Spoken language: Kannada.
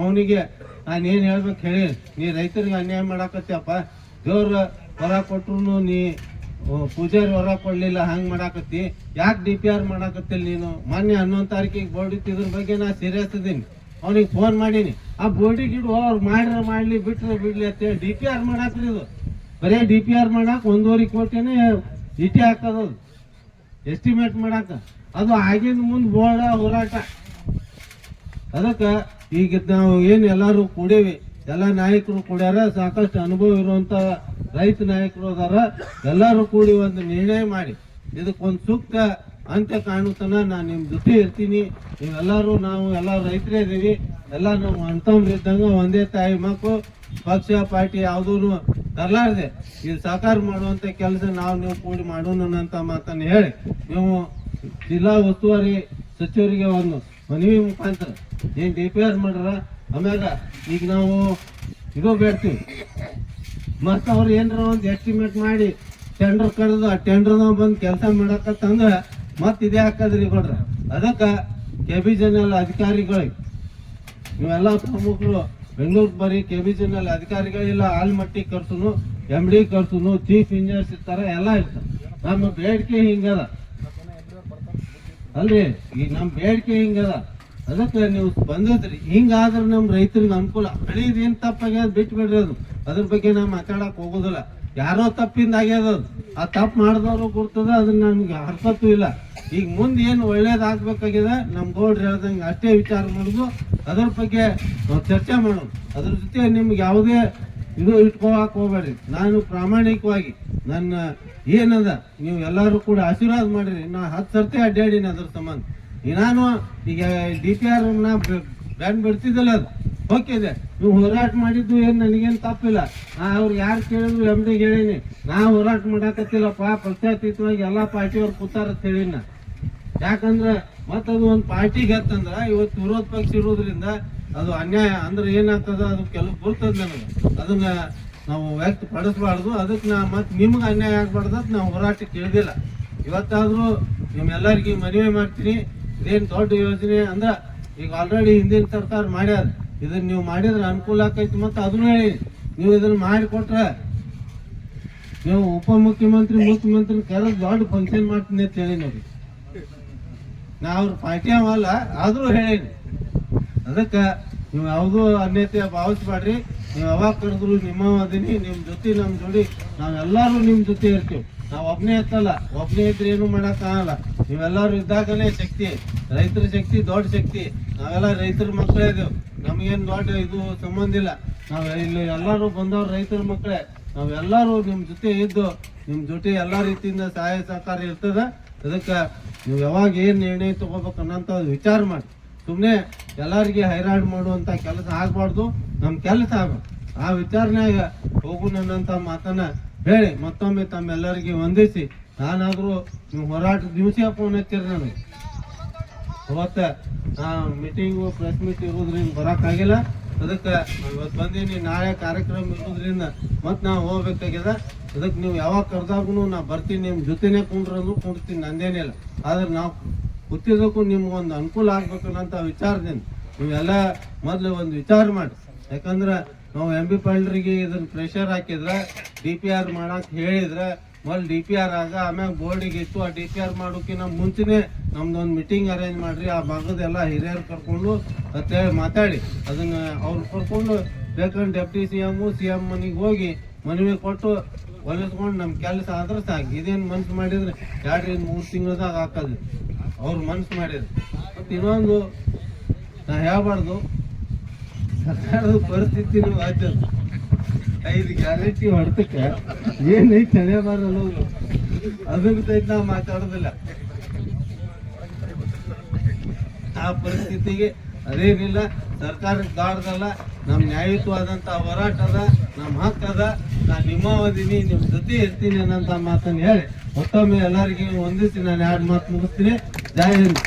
ಅವನಿಗೆ ನಾನು ಏನು ಹೇಳ್ಬೇಕು ಹೇಳಿ, ನೀ ರೈತರಿಗೆ ಅನ್ಯಾಯ ಮಾಡಾಕತ್ತೀಯಪ್ಪ. ದೇವ್ರ ಹೊರ ಕೊಟ್ರು ನೀ ಪೂಜಾರಿ ಹೊರ ಕೊಡಲಿಲ್ಲ, ಹಂಗೆ ಮಾಡಾಕತ್ತಿ. ಯಾಕೆ ಡಿ ಪಿ ಆರ್ ಮಾಡಾಕತ್ತಿಲ್ಲ ನೀನು? ಮೊನ್ನೆ ಹನ್ನೊಂದು ತಾರೀಕಿಗೆ ಬೋರ್ಡ್ ಇದ್ರ ಬಗ್ಗೆ ನಾ ಸೀರಿಯಸ್ ಇದ್ದೀನಿ ಅವನಿಗೆ ಫೋನ್ ಮಾಡೀನಿ. ಆ ಬೋರ್ಡಿಗೆ ಇಡು, ಅವ್ರು ಮಾಡ್ರೆ ಮಾಡಲಿ, ಬಿಟ್ರೆ ಬಿಡ್ಲಿ ಅಂತೇಳಿ ಡಿ ಪಿ ಆರ್ ಮಾಡಾಕ್ರಿ ಇದು. ಬರೀ ಡಿ ಪಿ ಆರ್ ಮಾಡಾಕ ಒಂದೂವರೆ ಕೋಟಿನೇ ಇಟಿ ಹಾಕೋದು ಎಸ್ಟಿಮೇಟ್ ಮಾಡಾಕ. ಅದು ಆಗಿನ ಮುಂದೆ ಬೋರ್ಡ ಹೋರಾಟ. ಅದಕ್ಕೆ ಈಗ ನಾವು ಏನು ಎಲ್ಲರೂ ಕೂಡೇವಿ. ಎಲ್ಲ ನಾಯಕರು ಕೂಡ್ಯಾರ, ಸಾಕಷ್ಟು ಅನುಭವ ಇರುವಂತ ರೈತ ನಾಯಕರು ಅದಾರ. ಎಲ್ಲರೂ ಕೂಡಿ ಒಂದು ನಿರ್ಣಯ ಮಾಡಿ. ಇದಕ್ಕೊಂದು ಸೂಕ್ತ ಅಂತ್ಯ ಕಾಣುತ್ತನ ನಾನು ನಿಮ್ಮ ಜೊತೆ ಇರ್ತೀನಿ. ನೀವೆಲ್ಲರೂ ನಾವು ಎಲ್ಲ ರೈತರೇ ಇದ್ದೀವಿ ಎಲ್ಲ ನಾವು ಇದ್ದಂಗ ಒಂದೇ ತಾಯಿ ಮಕ್ಕಳು ಪಕ್ಷ, ಪಾರ್ಟಿ ಯಾವುದೂ ತರಲಾರ್ದೆ. ಇದು ಸಾಕಾರ ಮಾಡುವಂತ ಕೆಲಸ ನಾವು ನೀವು ಕೂಡಿ ಮಾಡೋಣ ಅಂತ ಮಾತನ್ನು ಹೇಳಿ. ನೀವು ಜಿಲ್ಲಾ ಉಸ್ತುವಾರಿ ಸಚಿವರಿಗೆ ಒಂದು ಮನವಿ ಮುಖಾಂತರ ಏನು ಡಿ ಪಿ ಆರ್ ಮಾಡ್ರ ಆಮ್ಯಾಗ ಈಗ ನಾವು ಇದು ಬೇಡ್ತೀವಿ. ಮತ್ತು ಅವ್ರು ಏನಾರ ಒಂದು ಎಸ್ಟಿಮೇಟ್ ಮಾಡಿ ಟೆಂಡರ್ ಕರೆದು ಆ ಟೆಂಡರ್ನ ಬಂದು ಕೆಲಸ ಮಾಡಕತ್ತಂದ್ರೆ ಮತ್ತೆ ಇದೇ ಹಾಕದ್ರಿ ಕೊಡ್ರಿ. ಅದಕ್ಕ ಕೆ ಬಿ ಜನಲ್ ಅಧಿಕಾರಿಗಳಿಗೆ ನೀವೆಲ್ಲ ಪ್ರಮುಖರು ಬೆಂಗಳೂರು ಬರೀ ಕೆ ಬಿ ಜನಲ್ ಅಧಿಕಾರಿಗಳಿಲ್ಲ ಆಲ್ಮಟ್ಟಿ ಕರ್ಸುನು ಎಂ ಡಿ ಕರ್ಸುನು ಚೀಫ್ ಇಂಜಿನಿಯರ್ಸ್ ಇರ್ತಾರೆ, ಎಲ್ಲ ಇರ್ತಾರೆ. ನಮ್ಮ ಬೇಡಿಕೆ ಹಿಂಗದ. ಅಲ್ರಿ ಈಗ ನಮ್ ಬೇಡಿಕೆ ಹಿಂಗದ. ಅದಕ್ಕೆ ನೀವು ಬಂದದ್ರಿ. ಹಿಂಗಾದ್ರೆ ನಮ್ ರೈತರಿಗೆ ಅನುಕೂಲ. ಹಳಿದ್ ಏನ್ ತಪ್ಪಾಗ್ಯದ ಬಿಟ್ಟು ಬಿಡ್ರಿ ಅದು. ಅದ್ರ ಬಗ್ಗೆ ನಾವು ಮಾತಾಡಕ್ ಹೋಗೋದಿಲ್ಲ. ಯಾರೋ ತಪ್ಪಿಂದ ಆಗ್ಯದ ಅದು. ಆ ತಪ್ಪು ಮಾಡಿದವರು ಗುರ್ತದ, ಅದನ್ನ ನಮ್ಗೆ ಅರ್ಪತ್ತು ಇಲ್ಲ. ಈಗ ಮುಂದೆ ಏನು ಒಳ್ಳೇದಾಗ್ಬೇಕಾಗಿದೆ ನಮ್ಮ ಗೌಡ್ರು ಹೇಳ್ದಂಗೆ ಅಷ್ಟೇ ವಿಚಾರ ಮಾಡೋದು. ಅದ್ರ ಬಗ್ಗೆ ನಾವು ಚರ್ಚೆ ಮಾಡೋದು. ಅದ್ರ ಜೊತೆ ನಿಮ್ಗೆ ಯಾವುದೇ ಇದು ಇಟ್ಕೋಕ್ ಹೋಗ್ಬೇಡ್ರಿ. ನಾನು ಪ್ರಾಮಾಣಿಕವಾಗಿ ನನ್ನ ಏನದ? ನೀವು ಎಲ್ಲರೂ ಕೂಡ ಆಶೀರ್ವಾದ ಮಾಡ್ರಿ. ನಾ ಹತ್ತು ಸರ್ತಿ ಅಡ್ಡಾಡಿನಿ ಅದ್ರ ಸಂಬಂಧ. ನಾನು ಈಗ ಡಿ ಪಿ ಆರ್ ನಾ ಬ್ಯಾನ್ ಬಿಡ್ತಿದ್ದಲ್ಲ ಅದು. ಹೋಗಿದೆ ನೀವು ಹೋರಾಟ ಮಾಡಿದ್ದು ಏನು ನನಗೇನು ತಪ್ಪಿಲ್ಲ. ನಾ ಅವ್ರು ಯಾರು ಕೇಳಿದ್ರು ಎಂ ಡಿ ಹೇಳೀನಿ. ನಾ ಹೋರಾಟ ಮಾಡಾಕತ್ತಿಲ್ಲಪ್ಪ ಪಕ್ಷಾತೀತವಾಗಿ ಎಲ್ಲ ಪಾರ್ಟಿಯವ್ರು ಕೂತಾರ ಅಂತ ಹೇಳಿನ ಯಾಕಂದ್ರ ಮತ್ತದು ಒಂದು ಪಾರ್ಟಿಗೆ ಹತ್ತಂದ್ರೆ ಇವತ್ತು ವಿರೋಧ ಪಕ್ಷ ಇರೋದ್ರಿಂದ ಅದು ಅನ್ಯಾಯ. ಅಂದ್ರೆ ಏನಾಗ್ತದ? ಅದು ಕೆಲವು ಬರ್ತದ ನನಗೆ ಅದನ್ನ ನಾವು ವ್ಯಕ್ತಪಡಿಸಬಾರ್ದು ಅದಕ್ಕೆ ನಾ ಮತ್ತೆ ನಿಮ್ಗೆ ಅನ್ಯಾಯ ಆಗಬಾರ್ದು ಅಂತ ನಾವು ಹೋರಾಟಕ್ಕೆ ಇಳಿದಿಲ್ಲ ಇವತ್ತಾದರೂ ನಿಮ್ಮೆಲ್ಲರಿಗೆ ಮನವಿ ಮಾಡ್ತೀನಿ. ಇದೇನು ದೊಡ್ಡ ಯೋಜನೆ ಅಂದ್ರೆ ಈಗ ಆಲ್ರೆಡಿ ಹಿಂದಿನ ಸರ್ಕಾರ ಮಾಡ್ಯಾರ. ಇದನ್ನು ನೀವು ಮಾಡಿದ್ರೆ ಅನುಕೂಲ ಆಕೈತಿ ಮತ್ತು ಅದನ್ನು ಹೇಳಿ. ನೀವು ಇದನ್ನು ಮಾಡಿಕೊಟ್ರೆ ನೀವು ಉಪಮುಖ್ಯಮಂತ್ರಿ ಮುಖ್ಯಮಂತ್ರಿ ಕರೆದು ದೊಡ್ಡ ಫಂಕ್ಷನ್ ಮಾಡ್ತೀನಿ ಅಂತ ಹೇಳಿ ನೋಡಿ. ನಾ ಅವ್ರ ಪಾರ್ಟಿ ಅವಲ್ಲ ಆದರೂ ಹೇಳೀನಿ. ಅದಕ್ಕೆ ನೀವು ಯಾವುದೂ ಅನ್ಯತೆ ಭಾವಿಸ್ಬೇಡ್ರಿ ನೀವು ಯಾವಾಗ ಕರೆದ್ರು ನಿಮ್ಮ ಅದೀನಿ ನಿಮ್ಮ ಜೊತೆ, ನಮ್ಮ ಜೋಡಿ, ನಾವೆಲ್ಲರೂ ನಿಮ್ಮ ಜೊತೆ ಇರ್ತೀವಿ. ನಾವು ಒಬ್ಬನೇ ಇರ್ತಲ್ಲ ಒಬ್ಬನೇ ಇದ್ರೆ ಏನು ಆಗಲ್ಲ ನೀವೆಲ್ಲರೂ ಇದ್ದಾಗಲೇ ಶಕ್ತಿ, ರೈತರ ಶಕ್ತಿ, ದೊಡ್ಡ ಶಕ್ತಿ. ನಾವೆಲ್ಲ ರೈತರ ಮಕ್ಕಳೇ ಇದ್ದೇವೆ ನಮಗೇನು ದೊಡ್ಡ ಇದು ಸಂಬಂಧ ಇಲ್ಲ. ನಾವು ಇಲ್ಲಿ ಎಲ್ಲರೂ ಬಂದವ್ರು ರೈತರ ಮಕ್ಕಳೇ. ನಾವೆಲ್ಲರೂ ನಿಮ್ಮ ಜೊತೆ ಇದ್ದು, ನಿಮ್ಮ ಜೊತೆ ಎಲ್ಲ ರೀತಿಯಿಂದ ಸಹಾಯ ಸಹಕಾರ ಇರ್ತದೆ. ಅದಕ್ಕೆ ನೀವು ಯಾವಾಗ ಏನು ನಿರ್ಣಯ ತಗೋಬೇಕು ಅನ್ನೋಂಥ ವಿಚಾರ ಮಾಡಿ. ಸುಮ್ಮನೆ ಎಲ್ಲರಿಗೆ ಹೈರಾಣ ಮಾಡುವಂತ ಕೆಲಸ ಆಗಬಾರ್ದು ನಮ್ಮ ಕೆಲಸ ಆಗ್ಬೇಕು. ಆ ವಿಚಾರನಾಗ ಹೋಗು ನನ್ನಂಥ ಮಾತನ್ನ ಹೇಳಿ, ಮತ್ತೊಮ್ಮೆ ತಮ್ಮೆಲ್ಲರಿಗೆ ವಂದಿಸಿ, ನಾನಾದರೂ ನೀವು ಹೋರಾಟ, ದಿವಸ ಫೋನ್ ಹಚ್ಚಿರಿ ನನಗೆ? ಅವತ್ತ ಮೀಟಿಂಗು ಪ್ರೆಸ್ ಮೀಟ್ ಇರೋದ್ರಿಂದ ಬರೋಕ್ಕಾಗಿಲ್ಲ. ಅದಕ್ಕೆ ಇವತ್ತು ಬಂದೀನಿ, ನಾಳೆ ಕಾರ್ಯಕ್ರಮ ಇರೋದ್ರಿಂದ ಮತ್ತೆ ನಾವು ಹೋಗ್ಬೇಕಾಗ್ಯದ. ಅದಕ್ಕೆ ನೀವು ಯಾವಾಗ ಕರೆದಾಗೂ ನಾ ಬರ್ತೀನಿ ನಿಮ್ಮ ಜೊತೆನೇ ಕುಂಡ್ರಂದ್ರು ಕುಂಡ್ತೀನಿ ನಂದೇನಿಲ್ಲ. ಆದ್ರೆ ನಾವು ಕೂತಿದ್ದಕ್ಕೂ ನಿಮ್ಗೊಂದು ಅನುಕೂಲ ಆಗ್ಬೇಕು ಅನ್ನೋಂಥ ವಿಚಾರದಿಂದ ನೀವೆಲ್ಲ ಮೊದಲು ಒಂದು ವಿಚಾರ ಮಾಡಿ. ಯಾಕಂದ್ರೆ ನಾವು ಎಂ ಬಿ ಪಲ್ಡ್ರಿಗೆ ಇದನ್ನ ಪ್ರೆಷರ್ ಹಾಕಿದ್ರೆ ಡಿ ಪಿ ಆರ್ ಮಾಡಕ್ ಹೇಳಿದ್ರೆ, ಮೊದಲು ಡಿ ಪಿ ಆರ್ ಆಗ ಆಮ್ಯಾಗ ಬೋರ್ಡಿಗೆ ಇತ್ತು ಆ ಡಿ ಪಿ ಆರ್ ಮಾಡೋಕ್ಕಿಂತ ಮುಂಚೆನೆ ನಮ್ದೊಂದು ಮೀಟಿಂಗ್ ಅರೇಂಜ್ ಮಾಡ್ರಿ, ಆ ಭಾಗದೆಲ್ಲ ಹಿರಿಯರು ಕರ್ಕೊಂಡು ಅಂತೇಳಿ ಮಾತಾಡಿ. ಅದನ್ನ ಅವ್ರು ಕರ್ಕೊಂಡು ಬೇಕಂದ್ರೆ deputy C M C M ಮನೆಗೆ ಹೋಗಿ ಮನವಿ ಕೊಟ್ಟು ಹೊಲಿಸ್ಕೊಂಡು ನಮ್ಮ ಕೆಲಸ ಆದ್ರೆ ಸಾಕು. ಇದೇನು ಮನ್ಸು ಮಾಡಿದ್ರೆ ಎರಡರಿಂದ ಮೂರು ತಿಂಗಳದಾಗ ಹಾಕೋದು ಅವ್ರು ಮನ್ಸು ಮಾಡಿದ್ರು. ಮತ್ತು ಇನ್ನೊಂದು, ನಾ ಹೇಳ್ಬಾರ್ದು, ಸರ್ಕಾರದ ಪರಿಸ್ಥಿತಿನೂ ಆಯ್ತು. ಐದು ಗ್ಯಾರಂಟಿ ಹೊಡೆದಕ್ಕೆ ಏನೈತೆ ತಲೆ ಅದಕ್ಕೆ ಸಹಿತ ನಾವು ಮಾತಾಡೋದಿಲ್ಲ. ಆ ಪರಿಸ್ಥಿತಿಗೆ ಅದೇನಿಲ್ಲ ಸರ್ಕಾರಕ್ಕೆ ದಾಡ್ದಲ್ಲ ನಮ್ಮ ನ್ಯಾಯಯುತವಾದಂಥ ಹೋರಾಟ ಅದ ನಮ್ಮ ಹಕ್ಕು ಅದ ನಾನು ನಿಮ್ಮ ನಿಮ್ಮ ಜೊತೆ ಇರ್ತೀನಿ ಅನ್ನೋಂಥ ಮಾತನ್ನು ಹೇಳಿ, ಮತ್ತೊಮ್ಮೆ ಎಲ್ಲರಿಗೂ ಒಂದಿಸಿ ನಾನು ಎರಡು ಮಾತು ಮುಗಿಸ್ತೀನಿ. జై హింద్